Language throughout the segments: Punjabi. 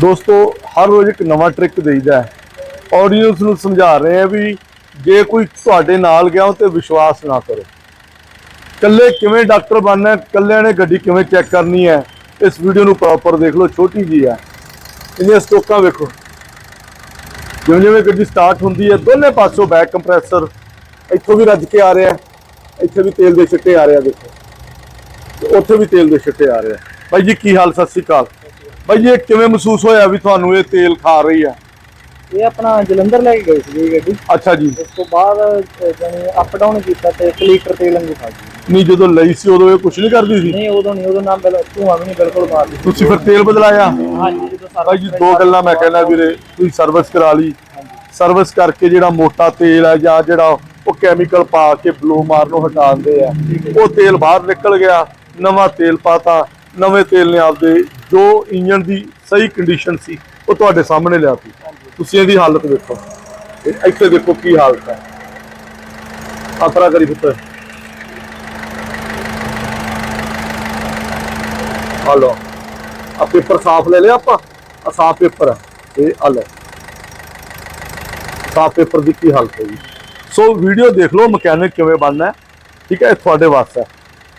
ਦੋਸਤੋ, ਹਰ ਰੋਜ਼ ਇੱਕ ਨਵਾਂ ਟ੍ਰਿਕ ਦੇਈਦਾ ਹੈ। ਆਡੀਅנס ਨੂੰ ਸਮਝਾ ਰਹੇ ਆ ਵੀ ਜੇ ਕੋਈ ਤੁਹਾਡੇ ਨਾਲ ਗਿਆ ਤੇ ਵਿਸ਼ਵਾਸ ਨਾ ਕਰੋ। ਕੱਲੇ ਕਿਵੇਂ ਡਾਕਟਰ ਬਣਨਾ ਹੈ ਕੱਲਿਆਂ ਨੇ ਗੱਡੀ ਕਿਵੇਂ ਚੈੱਕ ਕਰਨੀ ਹੈ, ਇਸ ਵੀਡੀਓ ਨੂੰ ਪ੍ਰੋਪਰ ਦੇਖ ਲਓ, ਛੋਟੀ ਜੀ ਹੈ। ਇਹਦੀਆਂ ਸਟੋਕਾਂ ਵੇਖੋ। ਜਿਵੇਂ ਜਿਵੇਂ ਗੱਡੀ ਸਟਾਰਟ ਹੁੰਦੀ ਹੈ, ਦੋਨੇ ਪਾਸੋਂ ਬੈਕ ਕੰਪਰੈਸਰ ਇੱਥੋਂ ਵੀ ਰੱਜ ਕੇ ਆ ਰਿਹਾ ਇੱਥੇ ਵੀ ਤੇਲ ਦੇ ਛਿੱਟੇ ਆ ਰਿਹਾ ਦੇਖੋ। ਤੇ ਉੱਥੇ ਵੀ ਤੇਲ ਦੇ ਛਿੱਟੇ ਆ ਰਿਹਾ ਬਾਈ ਜੀ, ਕੀ ਹਾਲ? ਸਤਿ ਸ੍ਰੀ ਅਕਾਲ। ਬਾਈ ਜੀ ਇਹ ਕਿਵੇਂ ਮਹਿਸੂਸ ਹੋਇਆ ਵੀ ਤੁਹਾਨੂੰ ਇਹ ਤੇਲ ਖਾ ਰਹੀ ਹੈ ਇਹ ਆਪਣਾ ਜਲੰਧਰ ਲੈ ਕੇ ਗਏ ਸੀ ਗੱਡੀ। ਅੱਛਾ ਜੀ। ਉਸ ਤੋਂ ਬਾਅਦ ਜਾਣੀ ਅਪ ਡਾਊਨ ਕੀਤਾ ਤੇ ਇੱਕ ਲੀਟਰ ਤੇਲ ਵਾਂਗੂ ਖਾ ਗਈ ਨਹੀਂ ਜਦੋਂ ਲਈ ਸੀ ਉਦੋਂ ਇਹ ਕੁਝ ਨਹੀਂ ਕਰਦੀ ਸੀ? ਨਹੀਂ ਉਦੋਂ ਨਹੀਂ ਉਦੋਂ ਨਾ ਬਿਲ ਧੂਆਂ ਵੀ ਨਹੀਂ ਬਿਲਕੁਲ ਮਾਰਦੀ। ਤੁਸੀਂ ਫਿਰ ਤੇਲ ਬਦਲਾਇਆ? ਹਾਂਜੀ ਜਦੋਂ ਸਾਰਾ ਬਾਈ ਜੀ ਦੋ ਗੱਲਾਂ ਮੈਂ ਕਹਿਣਾ ਵੀਰੇ ਤੁਸੀਂ ਸਰਵਿਸ ਕਰਾ ਲਈ। ਸਰਵਿਸ ਕਰਕੇ ਜਿਹੜਾ ਮੋਟਾ ਤੇਲ ਹੈ ਜਾਂ ਜਿਹੜਾ ਉਹ ਕੈਮੀਕਲ ਪਾ ਕੇ ਬਲੂ ਮਾਰ ਨੂੰ ਹਟਾ ਦਿੰਦੇ ਆ ਉਹ ਤੇਲ ਬਾਹਰ ਨਿਕਲ ਗਿਆ ਨਵਾਂ ਤੇਲ ਪਾਤਾ ਨਵੇਂ ਤੇਲ ਨੇ ਆਪਦੇ ਜੋ ਇੰਜਨ ਦੀ ਸਹੀ ਕੰਡੀਸ਼ਨ ਸੀ, ਉਹ ਤੁਹਾਡੇ ਸਾਹਮਣੇ ਲਿਆਤੀ ਤੁਸੀਂ ਇਹਦੀ ਹਾਲਤ ਦੇਖੋ ਇਹ- ਇੱਥੇ ਦੇਖੋ ਕੀ ਹਾਲਤ ਹੈ। ਆਤਰਾ ਕਰੀ ਪੁੱਤਰ। ਆ ਲਓ। ਆ ਪੇਪਰ ਸਾਫ਼ ਲੈ ਲਿਆ ਆਪਾਂ। ਆ ਸਾਫ਼ ਪੇਪਰ ਹੈ। ਇਹ ਆ ਲੈ। ਸਾਫ਼ ਪੇਪਰ ਦੀ ਕੀ ਹਾਲਤ ਹੈ ਜੀ। ਸੋ ਵੀਡੀਓ ਦੇਖ ਲਓ, ਮਕੈਨਿਕ ਕਿਵੇਂ ਬਣਨਾ ਠੀਕ ਹੈ, ਇਹ ਤੁਹਾਡੇ ਵਾਸਤੇ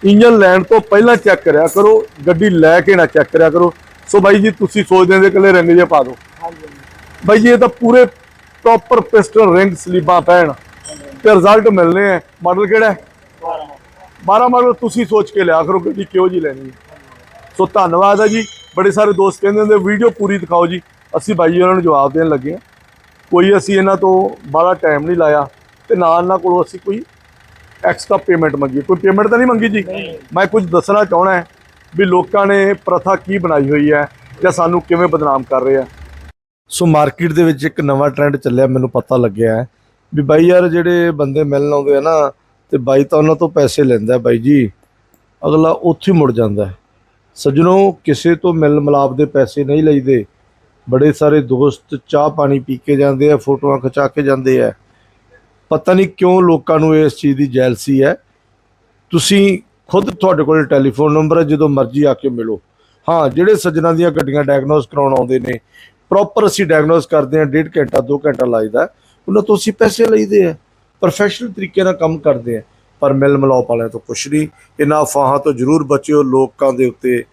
ਇੰਜਨ ਲੈਣ ਤੋਂ ਪਹਿਲਾਂ ਚੈੱਕ ਕਰਿਆ ਕਰੋ, ਗੱਡੀ ਲੈ ਕੇ ਨਾ ਚੈੱਕ ਕਰਿਆ ਕਰੋ। ਸੋ ਬਾਈ ਜੀ, ਤੁਸੀਂ ਸੋਚਦੇ ਹੋ ਇਕੱਲੇ ਰਿੰਗ ਜੇ ਪਾ ਦਿਓ ਬਾਈ ਜੀ, ਇਹ ਤਾਂ ਪੂਰੇ ਪ੍ਰੋਪਰ ਪਿਸਟਨ ਰਿੰਗ ਸਲੀਬਾਂ ਪੈਣ। ਤੇ ਰਿਜ਼ਲਟ ਮਿਲਨੇ ਆ। ਮਾਡਲ ਕਿਹੜਾ ਹੈ? 12 ਮਾਡਲ। ਤੁਸੀਂ ਸੋਚ ਕੇ ਲਿਆ ਕਰੋ ਗੱਡੀ ਕਿਉਂ ਜੀ ਲੈਣੀ ਹੈ। ਸੋ ਧੰਨਵਾਦ ਹੈ ਜੀ। ਬੜੇ ਸਾਰੇ ਦੋਸਤ ਕਹਿੰਦੇ ਹੁੰਦੇ, ਵੀਡੀਓ ਪੂਰੀ ਦਿਖਾਓ ਜੀ। ਅਸੀਂ ਬਾਈ ਜੀ, ਉਹਨਾਂ ਨੂੰ ਜਵਾਬ ਦੇਣ ਲੱਗੇ ਹਾਂ। ਕੋਈ ਅਸੀਂ ਇਹਨਾਂ ਤੋਂ ਬੜਾ ਟਾਈਮ ਨਹੀਂ ਲਾਇਆ। ਤੇ ਨਾਲ ਇਹਨਾਂ ਕੋਲੋਂ ਅਸੀਂ ਕੋਈ ਐਕਸਟਰਾ ਪੇਮੈਂਟ ਮੰਗੀ। ਕੋਈ ਪੇਮੈਂਟ ਤਾਂ ਨਹੀਂ ਮੰਗੀ ਜੀ? ਮੈਂ ਕੁਝ ਦੱਸਣਾ ਚਾਹਣਾ ਹੈ ਵੀ ਲੋਕਾਂ ਨੇ ਪ੍ਰਥਾ ਕੀ ਬਣਾਈ ਹੋਈ ਹੈ ਜਾਂ ਸਾਨੂੰ ਕਿਵੇਂ ਬਦਨਾਮ ਕਰ ਰਹੇ ਆ। ਸੋ ਮਾਰਕੀਟ ਦੇ ਵਿੱਚ ਇੱਕ ਨਵਾਂ ਟ੍ਰੈਂਡ ਚੱਲਿਆ ਮੈਨੂੰ ਪਤਾ ਲੱਗਿਆ ਹੈ। ਵੀ ਬਾਈ ਯਾਰ ਜਿਹੜੇ ਬੰਦੇ ਮਿਲਣ ਆਉਂਦੇ ਆ ਨਾ ਤੇ ਬਾਈ ਤਾਂ ਉਹਨਾਂ ਤੋਂ ਪੈਸੇ ਲੈਂਦਾ ਬਾਈ ਜੀ। ਅਗਲਾ ਉੱਥੇ ਮੁੜ ਜਾਂਦਾ ਸੱਜਣੋ ਕਿਸੇ ਤੋਂ ਮਿਲ ਮਿਲਾਪ ਦੇ ਪੈਸੇ ਨਹੀਂ ਲਈਦੇ। ਬੜੇ ਸਾਰੇ ਦੋਸਤ ਚਾਹ ਪਾਣੀ ਪੀ ਕੇ ਜਾਂਦੇ ਆ ਫੋਟੋਆਂ ਖਿਚਾ ਕੇ ਜਾਂਦੇ ਆ। ਪਤਾ ਨਹੀਂ ਕਿਉਂ ਲੋਕਾਂ ਨੂੰ ਇਸ ਚੀਜ਼ ਦੀ ਜੈਲਸੀ ਹੈ। ਤੁਸੀਂ ਖੁਦ ਤੁਹਾਡੇ ਕੋਲ ਟੈਲੀਫੋਨ ਨੰਬਰ ਹੈ, ਜਦੋਂ ਮਰਜ਼ੀ ਆ ਕੇ ਮਿਲੋ। ਹਾਂ, ਜਿਹੜੇ ਸੱਜਣਾ ਦੀਆਂ ਗੱਡੀਆਂ ਡਾਇਗਨੋਸ ਕਰਾਉਣ ਆਉਂਦੇ ਨੇ ਪ੍ਰੋਪਰ ਅਸੀਂ ਡਾਇਗਨੋਸ ਕਰਦੇ ਹਾਂ, ਡੇਢ ਘੰਟਾ 2 ਘੰਟਾ ਲਾਈਦਾ, ਉਹਨਾਂ ਤੋਂ ਅਸੀਂ ਪੈਸੇ ਲਈਦੇ ਆ। ਪ੍ਰੋਫੈਸ਼ਨਲ ਤਰੀਕੇ ਨਾਲ ਕੰਮ ਕਰਦੇ ਆ। ਪਰ ਮਿਲ ਮਿਲਾਪ ਵਾਲਿਆਂ ਤੋਂ ਕੁਛ ਨਹੀਂ। ਇਹਨਾਂ ਅਫਵਾਹਾਂ ਤੋਂ ਜ਼ਰੂਰ ਬਚਿਓ, ਲੋਕਾਂ ਦੇ ਉੱਤੇ